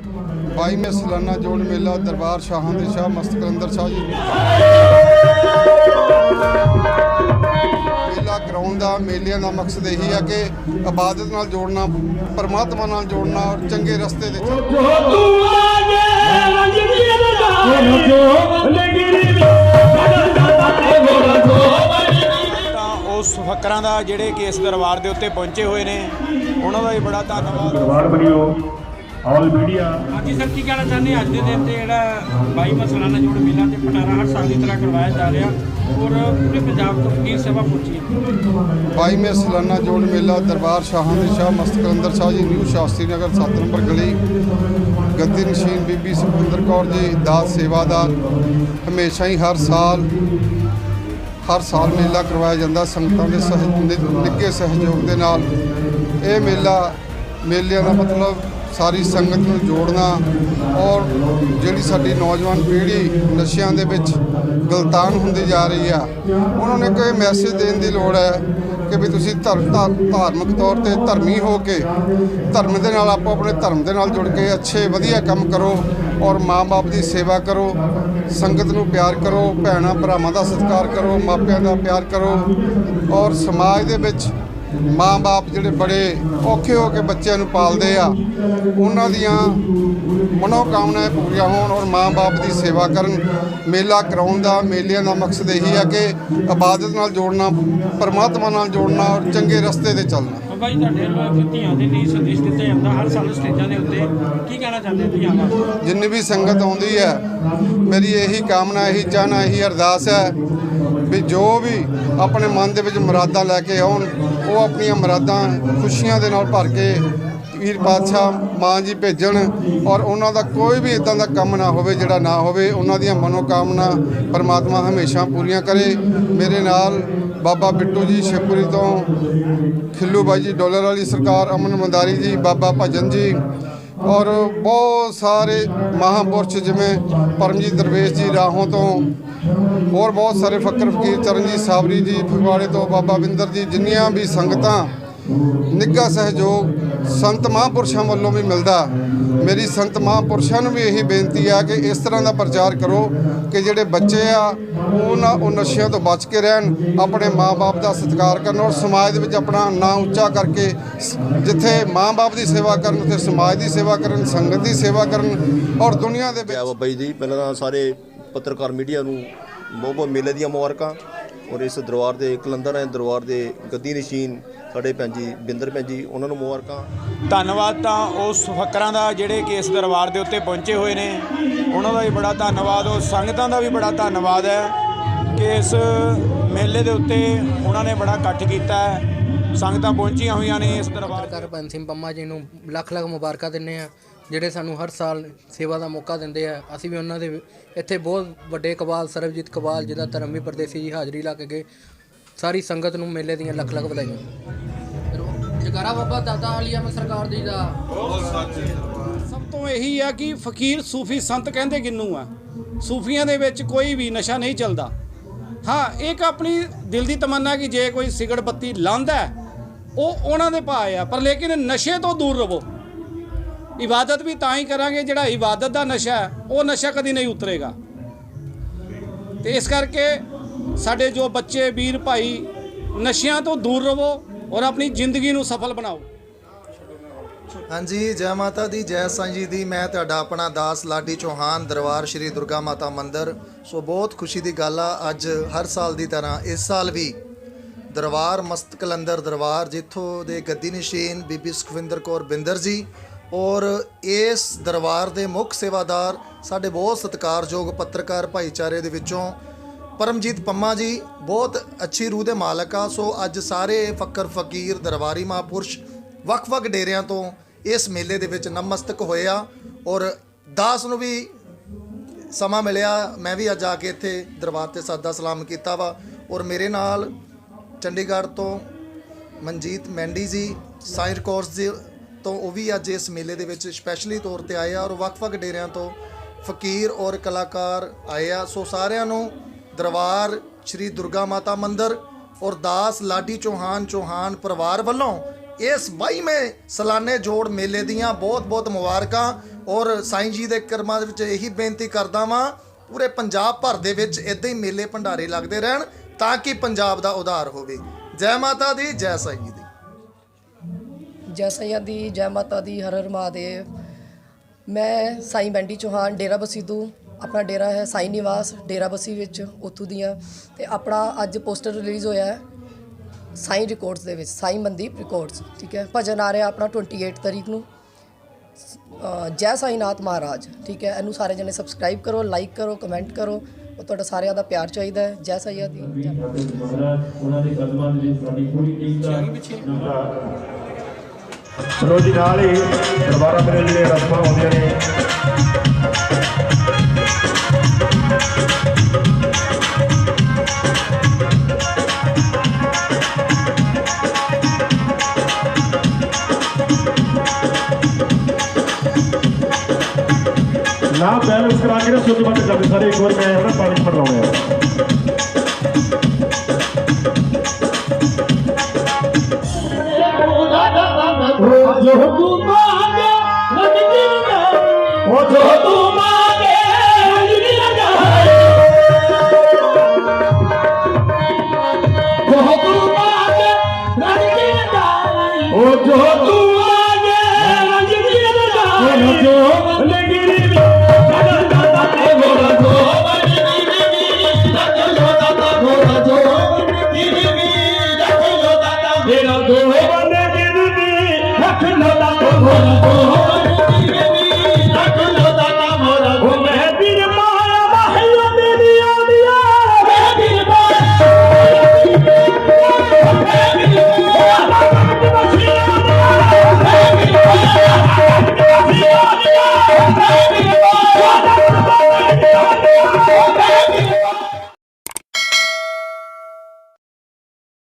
22ਵਾਂ ਸਾਲਾਨਾ ਜੋੜ ਮੇਲਾ ਦਰਬਾਰ ਸ਼ਾਹਾਂ ਦੇ ਸ਼ਾਹ ਮਸਤ ਕਲੰਦਰ ਸ਼ਾਹ ਜੀ। ਮੇਲਾ ਕਰਾਉਣ ਦਾ ਮੇਲਿਆਂ ਦਾ ਮਕਸਦ ਇਹੀ ਹੈ ਕਿ ਇਬਾਦਤ ਨਾਲ ਜੋੜਨਾ ਪਰਮਾਤਮਾ ਨਾਲ ਜੋੜਨਾ ਔਰ ਚੰਗੇ ਰਸਤੇ ਤਾਂ ਉਸ ਫਕਰਾਂ ਦਾ ਜਿਹੜੇ ਕਿ ਇਸ ਦਰਬਾਰ ਦੇ ਉੱਤੇ ਪਹੁੰਚੇ ਹੋਏ ਨੇ ਉਹਨਾਂ ਦਾ ਵੀ ਬੜਾ ਧੰਨਵਾਦ। ਦਰਬਾਰ ਬਣਿਓ। ਆਲ ਮੀਡੀਆ। ਹਾਂਜੀ ਸਰ ਕੀ ਕਹਿਣਾ ਚਾਹੁੰਦੇ ਅੱਜ ਦੇ ਦਿਨ ਤੇ ਜਿਹੜਾ 22ਵਾਂ ਸਾਲਾਨਾ ਜੋੜ ਮੇਲਾ ਤੇ ਪਟਾਰਾ ਹਰ ਸਾਲ ਦੀ ਤਰ੍ਹਾਂ ਕਰਵਾਇਆ ਜਾ ਰਿਹਾ। ਔਰ ਪੂਰੇ ਪੰਜਾਬ ਤੋਂ ਫਕੀਰ ਸਭਾ ਪਹੁੰਚੀ ਹੈ। 22ਵਾਂ ਸਾਲਾਨਾ ਜੋੜ ਮੇਲਾ ਦਰਬਾਰ ਸ਼ਾਹਾਂ ਦੇ ਸ਼ਾਹ ਮਸਤ ਕਲੰਦਰ ਸ਼ਾਹ ਜੀ ਨਿਊ ਸ਼ਾਸਤਰੀ ਨਗਰ 7 ਨੰਬਰ ਗਲੀ। ਗੱਦੀ ਨਸ਼ੀਨ ਬੀਬੀ ਸੁਖਵਿੰਦਰ ਕੌਰ ਜੀ ਦਾਸ ਸੇਵਾਦਾਰ। ਹਮੇਸ਼ਾ ਹੀ ਹਰ ਸਾਲ ਹਰ ਸਾਲ ਮੇਲਾ ਕਰਵਾਇਆ ਜਾਂਦਾ ਸੰਗਤਾਂ ਦੇ ਸਹਿ ਨਿ- ਨਿੱਘੇ ਸਹਿਯੋਗ ਦੇ ਨਾਲ। ਇਹ ਮੇਲਾ ਮੇਲਿਆਂ ਦਾ ਮਤਲਬ ਸਾਰੀ ਸੰਗਤ ਨੂੰ ਜੋੜਨਾ ਔਰ ਜਿਹੜੀ ਸਾਡੀ ਨੌਜਵਾਨ ਪੀੜ੍ਹੀ ਨਸ਼ਿਆਂ ਦੇ ਵਿੱਚ ਗਲਤਾਨ ਹੁੰਦੀ ਜਾ ਰਹੀ ਆ, ਉਹਨਾਂ ਨੇ ਕੋਈ ਮੈਸੇਜ ਦੇਣ ਦੀ ਲੋੜ ਹੈ ਕਿ ਵੀ ਤੁਸੀਂ ਧਰਮ ਧਾ- ਧਾਰਮਿਕ ਤੌਰ ਤੇ ਧਰਮੀ ਹੋ ਕੇ ਧਰਮ ਦੇ ਨਾਲ ਆਪੋ ਆਪਣੇ ਧਰਮ ਦੇ ਨਾਲ ਜੁੜ ਕੇ ਅੱਛੇ, ਵਧੀਆ ਕੰਮ ਕਰੋ ਔਰ ਮਾਂ-ਬਾਪ ਦੀ ਸੇਵਾ ਕਰੋ, ਸੰਗਤ ਨੂੰ ਪਿਆਰ ਕਰੋ, ਭੈਣਾਂ ਭਰਾਵਾਂ ਦਾ ਸਤਿਕਾਰ ਕਰੋ, ਮਾਪਿਆਂ ਦਾ ਪਿਆਰ ਕਰੋ ਔਰ ਸਮਾਜ ਦੇ ਵਿੱਚ ਮਾਂ-ਬਾਪ ਜਿਹੜੇ ਬੜੇ ਔਖੇ ਹੋ ਕੇ ਬੱਚਿਆਂ ਨੂੰ ਪਾਲਦੇ ਆ ਉਹਨਾਂ ਦੀਆਂ ਮਨੋਕਾਮਨਾਵਾਂ ਪੂਰੀਆਂ ਹੋਣ ਔਰ ਮਾਂ-ਬਾਪ ਦੀ ਸੇਵਾ ਕਰਨ। ਮੇਲਾ ਕਰਾਉਣ ਦਾ ਮੇਲਿਆਂ ਦਾ ਮਕਸਦ ਇਹੀ ਹੈ ਕਿ ਇਬਾਦਤ ਨਾਲ ਜੋੜਨਾ ਪਰਮਾਤਮਾ ਨਾਲ ਜੋੜਨਾ ਔਰ ਚੰਗੇ ਰਸਤੇ ਤੇ ਚੱਲਣਾ। ਬਾਬਾ ਜੀ ਤੁਹਾਡੇ ਵੱਲੋਂ ਧੀਆਂ ਦੇ ਲਈ ਸੰਦੇਸ਼ ਦਿੱਤਾ ਜਾਂਦਾ ਹਰ ਸਾਲ ਸਟੇਜਾਂ ਦੇ ਉੱਤੇ। ਕੀ ਕਹਿਣਾ ਚਾਹੁੰਦੇ ਹੋ ਧੀਆਂ ਵਾਸਤੇ ਜਿੰਨੀ ਵੀ ਸੰਗਤ ਆਉਂਦੀ ਹੈ ਮੇਰੀ ਇਹੀ ਕਾਮਨਾ ਇਹੀ ਚਾਹਨਾ ਇਹੀ ਅਰਦਾਸ ਹੈ ਵੀ ਜੋ ਵੀ ਆਪਣੇ ਮਨ ਦੇ ਵਿੱਚ ਮੁਰਾਦਾਂ ਲੈ ਕੇ ਆਉਣ ਉਹ ਆਪਣੀਆਂ ਮੁਰਾਦਾਂ ਖੁਸ਼ੀਆਂ ਦੇ ਨਾਲ ਭਰ ਕੇ ਵੀਰ ਪਾਤਸ਼ਾਹ ਮਾਂ ਜੀ ਭੇਜਣ ਔਰ ਉਹਨਾਂ ਦਾ ਕੋਈ ਵੀ ਇਦਾਂ ਦਾ ਕੰਮ ਨਾ ਹੋਵੇ, ਜਿਹੜਾ ਨਾ ਹੋਵੇ, ਉਹਨਾਂ ਦੀਆਂ ਮਨੋਕਾਮਨਾ ਪਰਮਾਤਮਾ ਹਮੇਸ਼ਾ ਪੂਰੀਆਂ ਕਰੇ। ਮੇਰੇ ਨਾਲ ਬਾਬਾ ਬਿੱਟੂ ਜੀ ਸ਼ਿਵਪੁਰੀ ਤੋਂ ਖਿੱਲੂ ਬਾਈ ਜੀ, ਡੋਲਰ ਵਾਲੀ ਸਰਕਾਰ, ਅਮਨ ਮੰਦਾਰੀ ਜੀ, ਬਾਬਾ ਭਜਨ ਜੀ ਔਰ ਬਹੁਤ ਸਾਰੇ ਮਹਾਂਪੁਰਸ਼ ਜਿਵੇਂ ਪਰਮਜੀਤ ਦਰਵੇਸ਼ ਜੀ ਰਾਹੋਂ ਤੋਂ, ਹੋਰ ਬਹੁਤ ਸਾਰੇ ਫਕਰ ਫਕੀਰ ਚਰਨਜੀਤ ਸਾਬਰੀ ਜੀ, ਫਗਵਾੜੇ ਤੋਂ ਬਾਬਾ ਵਿੰਦਰ ਜੀ, ਜਿੰਨੀਆਂ ਵੀ ਸੰਗਤਾਂ ਨਿੱਘਾ ਸਹਿਯੋਗ ਸੰਤ ਮਹਾਂਪੁਰਸ਼ਾਂ ਵੱਲੋਂ ਵੀ ਮਿਲਦਾ। ਮੇਰੀ ਸੰਤ ਮਹਾਂਪੁਰਸ਼ਾਂ ਨੂੰ ਵੀ ਇਹੀ ਬੇਨਤੀ ਆ ਕਿ ਇਸ ਤਰ੍ਹਾਂ ਦਾ ਪ੍ਰਚਾਰ ਕਰੋ ਕਿ ਜਿਹੜੇ ਬੱਚੇ ਆ, ਉਹ ਨਾ ਉਹ ਨਸ਼ਿਆਂ ਤੋਂ ਬਚ ਕੇ ਰਹਿਣ, ਆਪਣੇ ਮਾਪੇ ਦਾ ਸਤਿਕਾਰ ਕਰਨ ਔਰ ਸਮਾਜ ਦੇ ਵਿੱਚ ਆਪਣਾ ਨਾਂ ਉੱਚਾ ਕਰਕੇ ਸ- ਜਿੱਥੇ ਮਾਪੇ ਦੀ ਸੇਵਾ ਕਰਨ, ਉੱਥੇ ਸਮਾਜ ਦੀ ਸੇਵਾ ਕਰਨ, ਸੰਗਤ ਦੀ ਸੇਵਾ ਕਰਨ ਔਰ ਦੁਨੀਆ ਦੇ ਵਿੱਚ ਬਾਬਾ ਜੀ ਦੀ ਪਹਿਲਾਂ ਤਾਂ ਸਾਰੇ ਪੱਤਰਕਾਰ ਮੀਡੀਆ ਨੂੰ ਬਹੁਤ ਬਹੁਤ ਮੇਲੇ ਦੀਆਂ ਮੁਬਾਰਕਾਂ ਔਰ ਇਸ ਦਰਬਾਰ ਦੇ ਕਲੰਦਰ ਹੈ, ਦਰਬਾਰ ਦੇ ਗੱਦੀ ਨਸ਼ੀਨ ਸਾਡੇ ਭੈਣ ਜੀ ਬਿੰਦਰ ਭੈਣ ਜੀ ਉਹਨਾਂ ਨੂੰ ਮੁਬਾਰਕਾਂ। ਧੰਨਵਾਦ ਤਾਂ ਉਸ ਫਕਰਾਂ ਦਾ ਜਿਹੜੇ ਕਿ ਇਸ ਦਰਬਾਰ ਦੇ ਉੱਤੇ ਪਹੁੰਚੇ ਹੋਏ ਨੇ ਉਹਨਾਂ ਦਾ ਵੀ ਬੜਾ ਧੰਨਵਾਦ ਉਸ ਸੰਗਤਾਂ ਦਾ ਵੀ ਬੜਾ ਧੰਨਵਾਦ ਹੈ ਕਿ ਇਸ ਮੇਲੇ ਦੇ ਉੱਤੇ ਉਹਨਾਂ ਨੇ ਬੜਾ ਇਕੱਠ ਕੀਤਾ ਹੈ। ਸੰਗਤਾਂ ਪਹੁੰਚੀਆਂ ਹੋਈਆਂ ਨੇ ਇਸ ਦਰਬਾਰ ਪੱਤਰਕਾਰ ਬੰਦ ਸਿੰਘ ਪੰਮਾ ਜੀ ਨੂੰ ਲੱਖ ਲੱਖ ਮੁਬਾਰਕਾਂ ਦਿੰਦੇ ਆ ਜਿਹੜੇ ਸਾਨੂੰ ਹਰ ਸਾਲ ਸੇਵਾ ਦਾ ਮੌਕਾ ਦਿੰਦੇ ਆ। ਅਸੀਂ ਵੀ ਉਹਨਾਂ ਦੇ ਇੱਥੇ ਬਹੁਤ ਵੱਡੇ ਕਬਾਲ ਸਰਬਜੀਤ ਕਬਾਲ ਜਿਹਦਾ ਧਰਮ ਵੀ ਪਰਦੇਸੀ ਜੀ ਹਾਜ਼ਰੀ ਲਾ ਕੇ ਗਏ। ਸਾਰੀ ਸੰਗਤ ਨੂੰ ਮੇਲੇ ਦੀਆਂ ਲੱਖ ਲੱਖ ਵਧਾਈਆਂ। ਜਗਾਰਾ ਬਾਬਾ ਦਾਦਾ ਆਲੀਆ ਮੈਂ ਸਰਕਾਰ ਜੀ ਦਾ। ਸਭ ਤੋਂ ਇਹੀ ਆ ਕਿ ਫਕੀਰ ਸੂਫੀ ਸੰਤ ਕਹਿੰਦੇ ਕਿੰਨੂ ਆ? ਸੂਫੀਆਂ ਦੇ ਵਿੱਚ ਕੋਈ ਵੀ ਨਸ਼ਾ ਨਹੀਂ ਚੱਲਦਾ। ਹਾਂ ਇੱਕ ਆਪਣੀ ਦਿਲ ਦੀ ਤਮੰਨਾ ਕਿ ਜੇ ਕੋਈ ਸਿਗਰਟ ਬੱਤੀ ਲਾਂਦਾ ਹੈ, ਉਹ ਉਹਨਾਂ ਦੇ ਭਾਅ ਆ। ਪਰ ਲੇਕਿਨ ਨਸ਼ੇ ਤੋਂ ਦੂਰ ਰਹੋ। ਇਬਾਦਤ ਵੀ ਤਾਂ ਹੀ ਕਰਾਂਗੇ ਜਿਹੜਾ ਇਬਾਦਤ ਦਾ ਨਸ਼ਾ ਹੈ ਉਹ ਨਸ਼ਾ ਕਦੀ ਨਹੀਂ ਉਤਰੇਗਾ। ਤੇ ਇਸ ਕਰਕੇ ਸਾਡੇ ਜੋ ਬੱਚੇ, ਵੀਰ, ਭਾਈ, ਨਸ਼ਿਆਂ ਤੋਂ ਦੂਰ ਰਹੋ ਔਰ ਆਪਣੀ ਜ਼ਿੰਦਗੀ ਨੂੰ ਸਫਲ ਬਣਾਓ। ਹਾਂਜੀ, ਜੈ ਮਾਤਾ ਦੀ, ਜੈ ਸਾਈਂ ਜੀ ਦੀ, ਮੈਂ ਤੁਹਾਡਾ ਆਪਣਾ ਦਾਸ ਲਾਡੀ ਚੌਹਾਨ, ਦਰਬਾਰ ਸ਼੍ਰੀ ਦੁਰਗਾ ਮਾਤਾ ਮੰਦਿਰ। ਸੋ ਬਹੁਤ ਖੁਸ਼ੀ ਦੀ ਗੱਲ ਆ, ਅੱਜ ਹਰ ਸਾਲ ਦੀ ਤਰ੍ਹਾਂ, ਇਸ ਸਾਲ ਵੀ ਦਰਬਾਰ, ਮਸਤ ਕਲੰਦਰ ਦਰਬਾਰ, ਜਿੱਥੋਂ ਦੇ ਗੱਦੀ ਨਸ਼ੀਨ, ਬੀਬੀ ਸੁਖਵਿੰਦਰ ਕੌਰ ਬਿੰਦਰ ਜੀ ਔਰ ਇਸ ਦਰਬਾਰ ਦੇ ਮੁੱਖ ਸੇਵਾਦਾਰ, ਸਾਡੇ ਬਹੁਤ ਸਤਿਕਾਰਯੋਗ ਪੱਤਰਕਾਰ ਭਾਈਚਾਰੇ ਦੇ ਵਿੱਚੋਂ ਪਰਮਜੀਤ ਪੰਮਾ ਜੀ, ਬਹੁਤ ਅੱਛੀ ਰੂਹ ਦੇ ਮਾਲਕ ਆ। ਸੋ ਅੱਜ ਸਾਰੇ ਫੱਕਰ ਫਕੀਰ, ਦਰਬਾਰੀ ਮਹਾਂਪੁਰਸ਼ ਵੱਖ-ਵੱਖ ਡੇਰਿਆਂ ਤੋਂ ਇਸ ਮੇਲੇ ਦੇ ਵਿੱਚ ਨਮਸਤਕ ਹੋਏ ਆ ਔਰ ਦਾਸ ਨੂੰ ਵੀ ਸਮਾਂ ਮਿਲਿਆ। ਮੈਂ ਵੀ ਅੱਜ ਆ ਕੇ ਇੱਥੇ ਦਰਬਾਰ ਤੇ ਸਾਦਾ ਸਲਾਮ ਕੀਤਾ ਵਾ। ਔਰ ਮੇਰੇ ਨਾਲ ਚੰਡੀਗੜ੍ਹ ਤੋਂ ਮਨਜੀਤ ਮੈਂਡੀ ਜੀ, ਸਾਇਰ ਕੋਰਸ ਦੇ ਤੋਂ ਉਹ ਵੀ ਅੱਜ ਇਸ ਮੇਲੇ ਦੇ ਵਿੱਚ ਸਪੈਸ਼ਲੀ ਤੌਰ ਤੇ ਆਏ ਆ ਔਰ ਵੱਖ-ਵੱਖ ਡੇਰਿਆਂ ਤੋਂ ਫਕੀਰ ਔਰ ਕਲਾਕਾਰ ਆਏ ਆ। ਸੋ ਸਾਰਿਆਂ ਨੂੰ ਦਰਬਾਰ ਸ਼੍ਰੀ ਦੁਰਗਾ ਮਾਤਾ ਮੰਦਿਰ ਔਰ ਦਾਸ ਲਾਡੀ ਚੌਹਾਨ ਚੌਹਾਨ ਪਰਿਵਾਰ ਵੱਲੋਂ ਇਸ 22ਵੇਂ ਸਲਾਨੇ ਜੋੜ ਮੇਲੇ ਦੀਆਂ ਬਹੁਤ-ਬਹੁਤ ਮੁਬਾਰਕਾਂ ਔਰ ਸਾਈਂ ਜੀ ਦੇ ਕਰਮਾਂ ਦੇ ਵਿੱਚ ਇਹੀ ਬੇਨਤੀ ਕਰਦਾ ਵਾਂ, ਪੂਰੇ ਪੰਜਾਬ ਭਰ ਦੇ ਵਿੱਚ ਇਦਾਂ ਹੀ ਮੇਲੇ ਭੰਡਾਰੇ ਲੱਗਦੇ ਰਹਿਣ ਤਾਂ ਕਿ ਪੰਜਾਬ ਦਾ ਉਧਾਰ ਹੋਵੇ। ਜੈ ਮਾਤਾ ਦੀ, ਜੈ ਸਾਈਂ ਜੀ ਦੀ। ਜੈ ਸਈਆਂ ਦੀ, ਜੈ ਮਾਤਾ ਦੀ, ਹਰ ਹਰ ਮਹਾਦੇਵ। ਮੈਂ ਸਾਈਂ ਬੈਂਡੀ ਚੌਹਾਨ, ਡੇਰਾ ਬਸੀ ਆਪਣਾ ਡੇਰਾ ਹੈ ਸਾਈ ਨਿਵਾਸ, ਡੇਰਾ ਬਸੀ ਵਿੱਚ, ਉੱਥੋਂ ਦੀਆਂ। ਤੇ ਆਪਣਾ ਅੱਜ ਪੋਸਟਰ ਰਿਲੀਜ਼ ਹੋਇਆ ਹੈ ਸਾਈ ਰਿਕਾਰਡਸ ਦੇ ਵਿੱਚ, ਸਾਈ ਮਨਦੀਪ ਰਿਕਾਰਡਸ, ਠੀਕ ਹੈ। ਭਜਨ ਆ ਰਿਹਾ ਆਪਣਾ 28 ਤਰੀਕ ਨੂੰ। ਜੈ ਸਾਈਨਾਥ ਮਹਾਰਾਜ, ਠੀਕ ਹੈ। ਇਹਨੂੰ ਸਾਰੇ ਜਣੇ ਸਬਸਕ੍ਰਾਈਬ ਕਰੋ ਲਾਈਕ ਕਰੋ ਕਮੈਂਟ ਕਰੋ। ਉਹ ਤੁਹਾਡਾ ਸਾਰਿਆਂ ਦਾ ਪਿਆਰ ਚਾਹੀਦਾ ਹੈ। ਜੈ ਸਈਆ ਦੀ। ਉਹਨਾਂ ਦੇ ਕਦਮਾਂ ਦੇ ਵਿੱਚ ਸਾਡੀ ਪੂਰੀ ਟੀਮ ਦਾ ਰੋਜੀ ਨਾਲ ਹੀ ਦਰਬਾਰਾ ਮੇਰੇ ਜਿਹੜੇ ਰਸਮਾਂ ਹੁੰਦੀਆਂ ਨੇ। ਨਾ ਬੈਲੈਂਸ ਕਰਾ ਕੇ ਨਾ ਸੁੱਧ ਮੱਤ ਕਰਦੇ ਸਾਰੇ ਇੱਕ ਵਾਰ ਮੈਂ ਨਾ ਪਾਣੀ ਫੜ ਲਾਉਣੇ ਆ ਉਹ and i thought